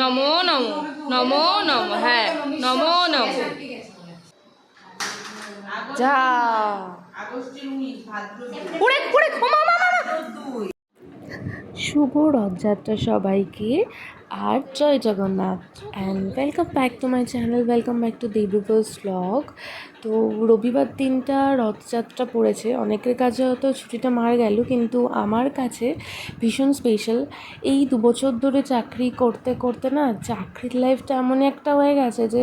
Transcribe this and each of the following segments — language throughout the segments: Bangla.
নমো নমো নমো নমো হ্যাঁ নমো নমো। শুভ রথযাত্রা সবাইকে। আর জয় Jagannath and welcome back to my channel welcome back to দেবুবস blog তো রবিবার দিনটা রথযাত্রা পড়েছে, অনেকের কাছে হয়তো ছুটিটা মার গেল, কিন্তু আমার কাছে ভীষণ স্পেশাল এই দু বছর ধরে চাকরি করতে করতে না চাকরির লাইফটা এমন একটা হয়ে গেছে যে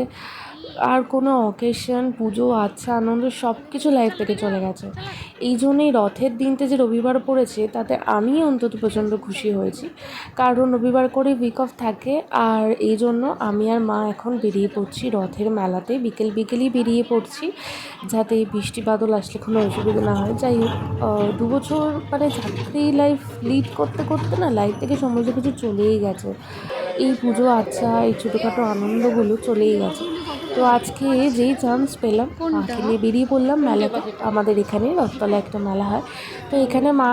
আর কোনো অকেশন পুজো আচ্ছা আনন্দ সব কিছু লাইফ থেকে চলে গেছে। এই জন্যই রথের দিনটা যে রবিবার পড়েছে তাতে আমি অন্তত প্রচণ্ড খুশি হয়েছি। কারণ রবিবার করে উইক অফ থাকে আর এই জন্য আমি আর মা এখন বেরিয়ে পড়ছি রথের মেলাতে। বিকেল বিকেলই বেরিয়ে পড়ছি যাতে বৃষ্টি বাদল আসলে কোনো অসুবিধা না হয়। যাই হোক আহ, দু বছর মানে চাকরি লাইফ লিড করতে করতে না লাইফ থেকে সমস্ত কিছু চলেই গেছে। এই পুজো আচ্ছা এই ছোটোখাটো আনন্দগুলো চলেই গেছে। তো আজকে যেই চান্স পেলাম মাকে নিয়ে বেরিয়ে পড়লাম মেলাতে। আমাদের এখানে রথতলা একটা মেলা হয়। তো এখানে মা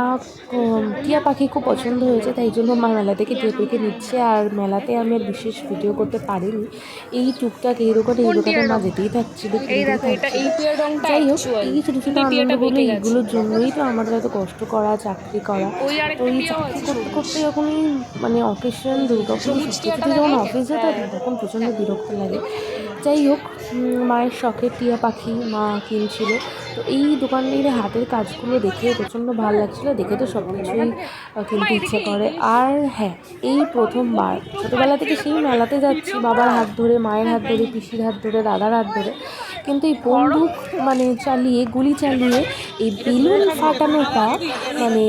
টিয়া পাখি খুব পছন্দ হয়েছে তাই জন্য মা মেলা থেকে টিয়া পাখি নিচ্ছে। আর মেলাতে আমি আর বিশেষ ভিডিও করতে পারিনি। এই টুকটাক এই দোকানে এই দোকানে মা যেতেই থাকছিল যাই হোক। এই ছোটো ছোটো আনন্দগুলো এইগুলোর জন্যই তো আমাদের এত কষ্ট করা চাকরি করা। তো এই চাকরি করতে করতে যখনই মানে অকেশন কিছুতে যখন? অফিস যেতাম তখন প্রচণ্ড বিরক্ত লাগে। যাই হোক মায়ের শখের টিয়া পাখি মা কিনছিল। তো এই দোকানটির হাতের কাজগুলো দেখে প্রচণ্ড ভালো লাগছিল, দেখে তো সব কিছুই কিনতে ইচ্ছে করে। আর হ্যাঁ এই প্রথমবার, ছোটোবেলা থেকে সেই মেলাতে যাচ্ছি, বাবার হাত ধরে, মায়ের হাত ধরে, পিসির হাত ধরে, দাদার হাত ধরে। কিন্তু এই বন্দুক মানে চালিয়ে, গুলি চালিয়ে এই বেলুন ফাটানোটা মানে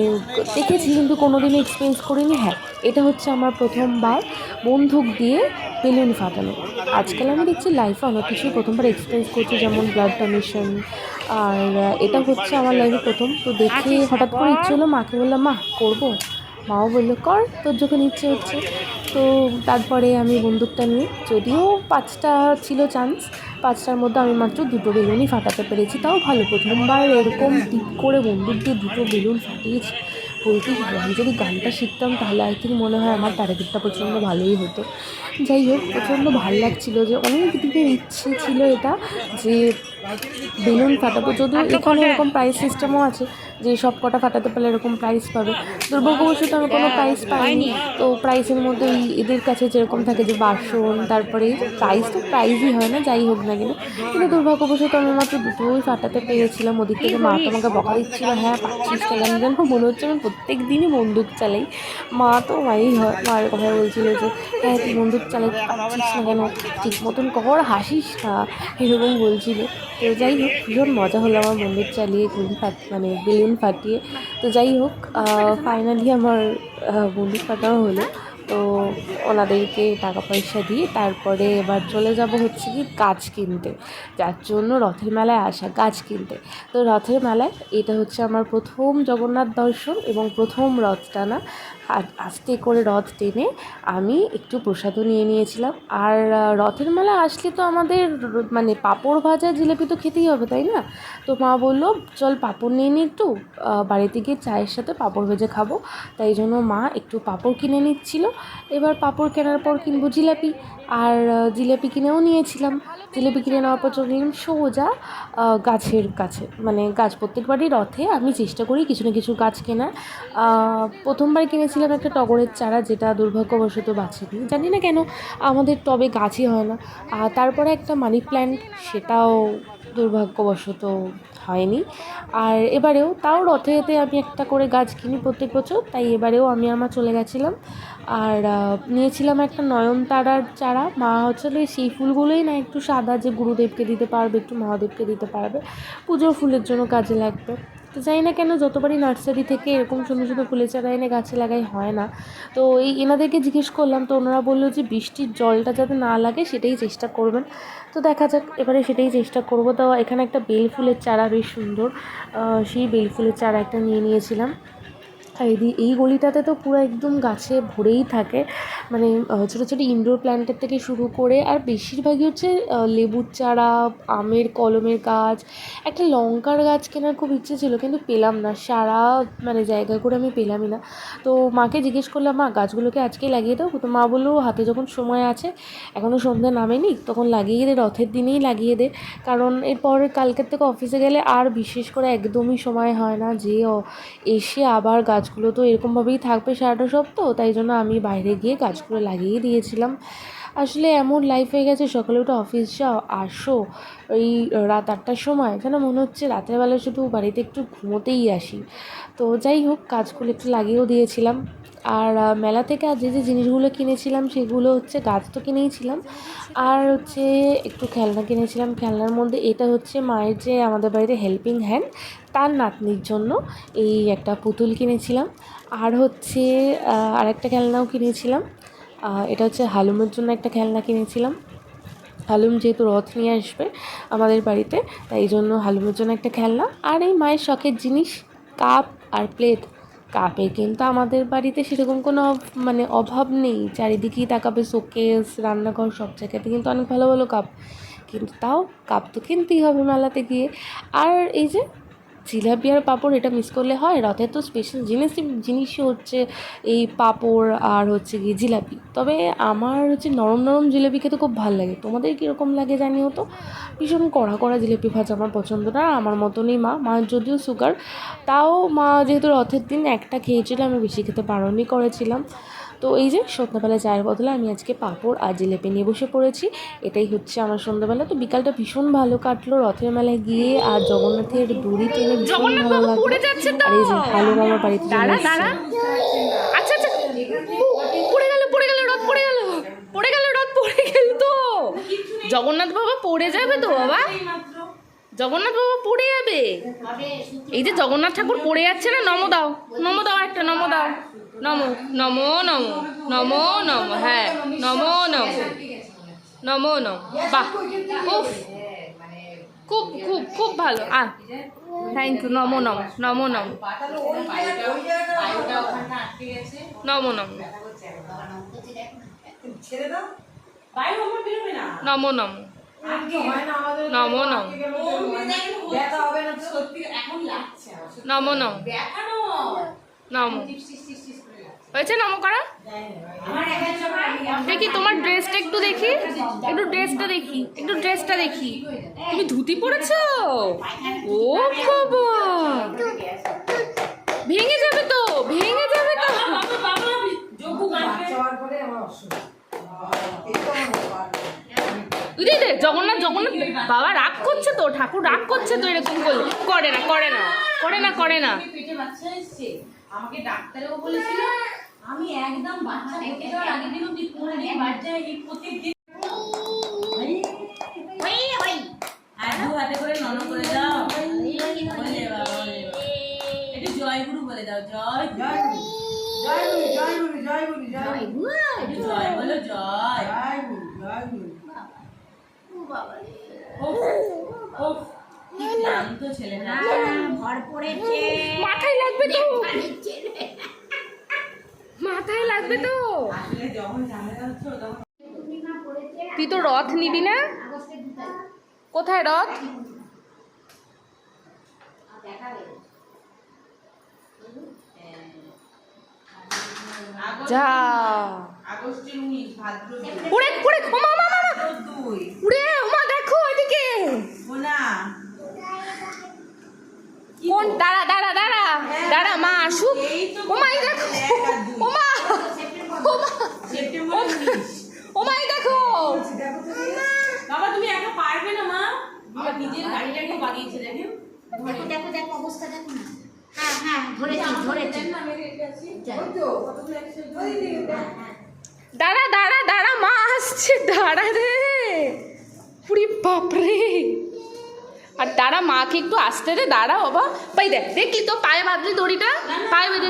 দেখেছি, কিন্তু কোনোদিনও এক্সপিরিয়েন্স করিনি। হ্যাঁ এটা হচ্ছে আমার প্রথমবার বন্দুক দিয়ে বেলুন ফাটানো। আজকাল আমি দেখছি লাইফে অনেক কিছুই প্রথমবার এক্সপিরিয়েন্স করছি যেমন ব্লাড ডোনেশন আর এটা হচ্ছে আমার লাইফে প্রথম। তো দেখে হঠাৎ করে ইচ্ছে হলো মাকে বললাম মা করব? মাও বলল কর তোর যখন ইচ্ছে হচ্ছে। তো তারপরে আমি বন্দুকটা নিয়ে যদিও পাঁচটা ছিল চান্স পাঁচটার মধ্যে আমি মাত্র দুটো বেলুনই ফাটাতে পেরেছি। তাও ভালো প্রথমবার এরকম টিপ করে বন্দুক দিয়ে দুটো বেলুন ফাটিয়েছি। বলতেই হবে আমি যদি গানটা শিখতাম তাহলে আই থিঙ্ক মনে হয় আমার টার্গেটটা প্রচণ্ড ভালোই হতো। যাই হোক, প্রচণ্ড ভালো লাগছিল যে অনেক দিকে ইচ্ছে ছিল এটা যে বেলুন ফাটাবো। যদিও এখানে এরকম প্রাইস সিস্টেমও আছে যে সব কটা ফাটাতে পারলে এরকম প্রাইস পাবে। দুর্ভাগ্যবশত আমি কোনো প্রাইস পাইনি। তো প্রাইসের মধ্যে এদের কাছে যেরকম থাকে যে বাসন তারপরে প্রাইস তো প্রাইজই হয় না যাই হোক না কেন। কিন্তু দুর্ভাগ্যবশত আমি মাত্র দুটোই ফাটাতে পেরেছিলাম। ওদিক থেকে মা তো আমাকে বকা দিচ্ছিল হ্যাঁ পাচ্ছিস কেন? যেন মনে হচ্ছে আমি প্রত্যেক দিনই বন্দুক চালাই। মা তো মাই হয় মার কথা বলছিল যে হ্যাঁ তুই বন্দুক চালাই পাচ্ছিস না কেন? ঠিক মতন কর হাসিস না। এরকম বলছিল। তো যাই হোক, ভীষণ মজা হলো আমার বন্দুক চালিয়ে গুলি ফাট মানে বেলুন ফাটিয়ে। তো যাই হোক ফাইনালি আমার বন্দুক ফাটানো হলো। তো ওনাদেরকে টাকা পয়সা দিয়ে তারপরে এবার চলে যাব হচ্ছে কি গাছ কিনতে। যার জন্য রথের মেলায় আসা গাছ কিনতে। তো রথের মেলায় এটা হচ্ছে আমার প্রথম জগন্নাথ দর্শন এবং প্রথম রথ টানা। আর আস্তে করে রথ টেনে আমি একটু প্রসাদও নিয়ে নিয়েছিলাম। আর রথের মেলা আসলে তো আমাদের মানে পাঁপড় ভাজা, জিলিপি তো খেতেই হবে, তাই না? তো মা বলল, চল পাঁপড় নিয়ে নিই একটু। বাড়িতে গিয়ে চায়ের সাথে পাঁপড় ভেজে খাব। তাই জন্য মা একটু পাঁপড় কিনে নিচ্ছিল। এবার পাঁপড় কেনার পর কিনবো জিলাপি। আর জিলাপি কিনেও নিয়েছিলাম। জিলিপি কিনে নেওয়ার পর চলে গেলাম সোজা গাছের কাছে মানে গাছ প্রত্যেকবারই রথে আমি চেষ্টা করি কিছু না কিছু গাছ কেনার। প্রথমবার কিনেছিলাম একটা টগরের চারা যেটা দুর্ভাগ্যবশত বাঁচেনি। জানি না কেন আমাদের টবে গাছই হয় না। তারপরে একটা মানি প্ল্যান্ট, সেটাও দুর্ভাগ্যবশত হয়নি। আর এবারেও তাও রথে রথে আমি একটা করে গাছ কিনি প্রত্যেক বছর, তাই এবারেও আমি আমার চলে গেছিলাম। আর নিয়েছিলাম একটা নয়নতারার চারা। মা হচ্ছে সেই ফুলগুলোই না একটু সাদা যে গুরুদেবকে দিতে পারবে, একটু মহাদেবকে দিতে পারবে। পুজোর ফুলের জন্য কাজে লাগবে। তো জানি না কেন যতবারই নার্সারি থেকে এরকম সুন্দর সুন্দর ফুলের চারা এনে গাছে লাগাই হয় না। তো এই এনাদেরকে জিজ্ঞেস করলাম, তো ওনারা বলল যে বৃষ্টির জলটা যাতে না লাগে সেটাই চেষ্টা করবেন। তো দেখা যাক, এবারে সেটাই চেষ্টা করব। তো এখানে একটা বেল ফুলের চারা বেশ সুন্দর। সেই বেল ফুলের চারা একটা নিয়ে নিয়েছিলাম। আর এদি এই গলিটাতে তো পুরো একদম গাছে ভরেই থাকে। মানে ছোটো ছোটো ইনডোর প্ল্যান্টের থেকে শুরু করে আর বেশিরভাগই হচ্ছে লেবুর চারা, আমের কলমের গাছ, একটা লঙ্কার গাছ কেনার খুব ইচ্ছে ছিল কিন্তু পেলাম না। সারা মানে জায়গা করে আমি পেলামই না। তো মাকে জিজ্ঞেস করলাম, মা, গাছগুলোকে আজকেই লাগিয়ে দাও? তো মা বলল, হাতে যখন সময় আছে এখনও সন্ধ্যা নামেনি, তখন লাগিয়ে দে, রথের দিনেই লাগিয়ে দে। কারণ এরপর কালকের থেকে অফিসে গেলে আর বিশেষ করে একদমই সময় হয় না যে এসে আবার গাছগুলো তো এরকমভাবেই থাকবে সারাটা সপ্তাহ তাই জন্য আমি বাইরে গিয়ে গাছগুলো লাগিয়ে দিয়েছিলাম। আসলে এমন লাইফ হয়ে গেছে, সকালে উঠে অফিস যাও আসো ওই রাত আটটার সময় যেন মনে হচ্ছে রাতের বেলা শুধু বাড়িতে একটু ঘুমোতেই আসি। তো যাই হোক, কাজগুলো একটু লাগিয়েও দিয়েছিলাম। আর মেলা থেকে আর যে যে জিনিসগুলো কিনেছিলাম সেগুলো হচ্ছে গাছ তো কিনেইছিলাম আর হচ্ছে একটু খেলনা কিনেছিলাম। খেলনার মধ্যে এটা হচ্ছে মায়ের যে আমাদের বাড়িতে হেল্পিং হ্যান্ড তার নাতনির জন্য এই একটা পুতুল কিনেছিলাম। আর হচ্ছে আহ, আরেকটা খেলনাও কিনেছিলাম। এটা হচ্ছে হালুমের জন্য একটা খেলনা কিনেছিলাম। হালুম যেহেতু রথ নিয়ে আসবে আমাদের বাড়িতে তাই জন্য হালুমের জন্য একটা খেলনা। আর এই মায়ের শখের জিনিস কাপ আর প্লেট কাপের কিন্তু আমাদের বাড়িতে সেরকম কোনো মানে অভাব নেই। চারিদিকেই তাকাবে শোকেস, রান্নাঘর সব জায়গাতে কিন্তু অনেক ভালো ভালো কাপ। কিন্তু তাও কাপ তো কিনতেই হবে মেলাতে গিয়ে। আর এই যে জিলাপি আর পাঁপড় এটা মিস করলে হয়। রথের তো স্পেশাল জিনিস, জিনিসই হচ্ছে এই পাঁপড় আর হচ্ছে গিয়ে জিলাপি। তবে আমার হচ্ছে নরম নরম জিলাপি খেতে খুব ভালো লাগে। তোমাদের কীরকম লাগে জানিও তো? ভীষণ কড়া কড়া জিলাপি ভাজা আমার পছন্দ না, আমার মতনই মা। মা যদিও সুগার তাও মা যেহেতু রথের দিন একটা খেয়েছিল, আমি বেশি খেতে বারণই করেছিলাম। তো এই যে সন্ধ্যাবেলা চায়ের বদলে আমি আজকে পাঁপড় আর জিলেপি নিয়ে বসে পড়েছি। এটাই হচ্ছে আমার সন্ধ্যাবেলা। তো বিকালটা ভীষণ ভালো কাটলো। রথের মেলায় গিয়ে আর জগন্নাথের দড়ি টেনে ভীষণ ভালো লাগল। আর এই যে ভালো আমার বাড়িতে চলে আচ্ছা আচ্ছা। পড়ে গেল পড়ে গেল রথ পড়ে গেল। পড়ে গেল রথ পড়ে গেল তো! জগন্নাথ বাবা পড়ে যাবে তো বাবা? জগন্নাথ বাবু পড়ে যাবে এই যে জগন্নাথ ঠাকুর পড়ে যাচ্ছে না নম দাও নম দাও একটা নম দাও নম নম নম নম নম হ্যাঁ নম নম নম নম বাহ উফ খুব খুব খুব ভালো আর থ্যাংক ইউ নম নম নমো নম নমো নম নমো নম নম নম। নম নম। নম। হয়েছে নম করা? দেখি তোমার ড্রেসটা একটু দেখি। একটু ড্রেসটা দেখি একটু ড্রেসটা দেখি। তুমি ধুতি পরেছো? ও বাবা ভেঙে যাবে তো ভেঙে যাবে তো বুঝলি রে জগন্নাথ জগন্নাথ। বাবা রাগ করছে তো ঠাকুর রাগ করছে তো এরকম করলে করে না করে না করে না করে না। পেটে বাচ্চা এসছে। আমাকে ডাক্তারেও বলেছিল আমি একদম বাচ্চা পেটে যাওয়ার আগের দিন অব্দি কোনোদিন বাচ্চা এই প্রত্যেকদিন দু হাতে করে নন করে দাও। বলে বাবা, বলে। একটু জয় গুরু বলে দাও জয় গুরু। একটু জয় বলো জয় উফ, উফ, কি ক্লান্ত ছেলেটা মাথায় লাগবে তো। মাথায় লাগবে তো। তুই তো রথ নিবি না? কোথায় রথ? যা। আগস্টের উনিশ ভাদ্র উড়ে উড়ে ওমা ওমা ওমা উড়ে ওমা দেখো এদিকে। কোন? দাঁড়া দাঁড়া দাঁড়া। দাঁড়া মা আসুক। ওমাই দেখো। এক আর দুই। ওমা ওমা ওমাই দেখো। বাবা তুমি একা পারবে না মা। বাবা নিজের গাড়িটাকে বানিয়েছে দেখেন। দেখো দেখো দেখো অবস্থা দেখো না হ্যাঁ হ্যাঁ ধরেছি ধরেছি দাঁড়া দাঁড়া দাঁড়া, মা আসছে, দাঁড়া রে। পুরি বাপরে আর দাঁড়া, মাকে একটু আসতে রে দাঁড়া, বাবা। পাই দেখ, দেখলি তো পায়ে বাঁধলি দড়িটা? পায়ে বেঁধে